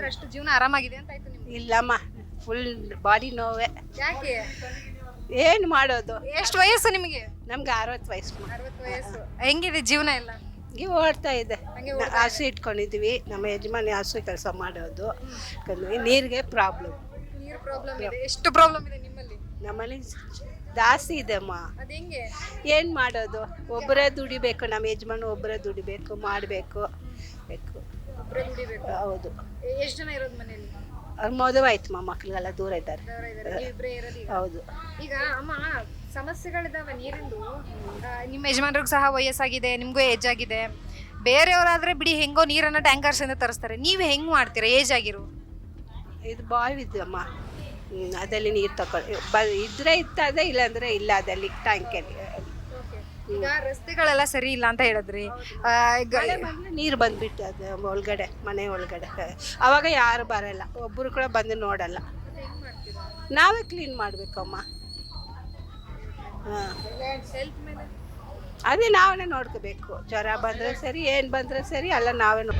ಅಂದ್ರೆ ಅಷ್ಟು ಜೀವನ ಆರಾಮಾಗಿದೆ ಅಂತ ಆಯ್ತು ನಿಮ್ಗೆ? ಇಲ್ಲಮ್ಮ ಫುಲ್ ಬಾಡಿ ನೋವೇ. ಯಾಕೆ? ಏನು ಮಾಡೋದು? ಎಷ್ಟು ವಯಸ್ಸು ನಿಮಗೆ? ನಮ್ಗೆ ಅರವತ್ತು ವಯಸ್ಸು ಅರವತ್ತು ವಯಸ್ಸು. ಹೆಂಗಿದೆ ಜೀವನ ಎಲ್ಲ? ಹೀಗೆ ಓಡ್ತಾ ಇದೆ. ಹಂಗೆ ಹಸು ಇಟ್ಕೊಂಡಿದ್ವಿ. ನಮ್ಮ ಯಜಮಾನಿ ಹಸು ಕೆಲಸ ಮಾಡೋದು. ನೀರಿಗೆ ಪ್ರಾಬ್ಲಮ್ ನೀರು ಪ್ರಾಬ್ಲಮ್ ಇದೆ. ಎಷ್ಟು ಪ್ರಾಬ್ಲಮ್ ಇದೆ ನಿಮ್ಮಲ್ಲಿ? ನಮ್ಮಲ್ಲಿ ಜಾಸ್ತಿ ಇದೆ ಅಮ್ಮ. ಅದ್ ಹೆಂಗೆ? ಏನು ಮಾಡೋದು? ಒಬ್ಬರೇ ದುಡಿಬೇಕು ನಮ್ಮ ಯಜಮಾನ ಒಬ್ಬರೇ ದುಡಿಬೇಕು ಮಾಡಬೇಕು. ಬೇಕು. ಒಬ್ರೇ ದುಡಿಬೇಕು. ಹೌದು. ಎಷ್ಟು ಜನ ಇರೋದು ಮನೆಯಲ್ಲಿ ಅವ್ರ ಮದುವೆ ಮಕ್ಳಿಗೆಲ್ಲ ದೂರ ಇದ್ದಾರೆ. ಇರೋದು ಈಗ? ಹೌದು. ಈಗ ಅಮ್ಮ ಸಮಸ್ಯೆಗಳಿದಾವೆ ನೀರಿಂದು? ಆ, ನಿಮ್ಮ ಯಜಮಾನ್ರಿಗೂ ಸಹ ವಯಸ್ಸಾಗಿದೆ ನಿಮಗೂ ಏಜ್ ಆಗಿದೆ. ಬೇರೆಯವರಾದ್ರೆ ಬಿಡಿ ಹೆಂಗೋ ನೀರನ್ನ ಟ್ಯಾಂಕರ್ಸ್ ಇಂದ ತರಿಸ್ತಾರೆ. ನೀವು ಹೆಂಗ್ ಮಾಡ್ತೀರಾ? ಏಜ್ ಆಗಿರು? ಇದು ಬಾವಿದಮ್ಮ ಅದರಲ್ಲಿ ಅದಲ್ಲಿ ನೀರು ತಗೊಳ್ಳಿ ಬ ಇದ್ರೆ ಇರ್ತದೆ ಇಲ್ಲಾಂದ್ರೆ ಇಲ್ಲ ಅದಲ್ಲಿ ಟ್ಯಾಂಕಲ್ಲಿ. ಈಗ ರಸ್ತೆಗಳೆಲ್ಲ ಸರಿ ಇಲ್ಲ ಅಂತ ಹೇಳಿದ್ರಿ. ಆ, ಈಗ ನೀರು ಬಂದ್ಬಿಟ್ಟು ಅದು ಒಳಗಡೆ ಮನೆ ಒಳಗಡೆ. ಅವಾಗ ಯಾರು ಬರಲ್ಲ ಒಬ್ಬರು ಕೂಡ ಬಂದು ನೋಡಲ್ಲ. ನಾವೇ ಕ್ಲೀನ್ ಮಾಡಬೇಕಮ್ಮ. ಹಾಂ. ಅದೇ ನಾವೇ ನೋಡ್ಕೋಬೇಕು. ಜ್ವರ ಬಂದ್ರೆ ಸರಿ ಏನು ಬಂದ್ರೆ ಸರಿ ಅಲ್ಲ ನಾವೇ ನೋ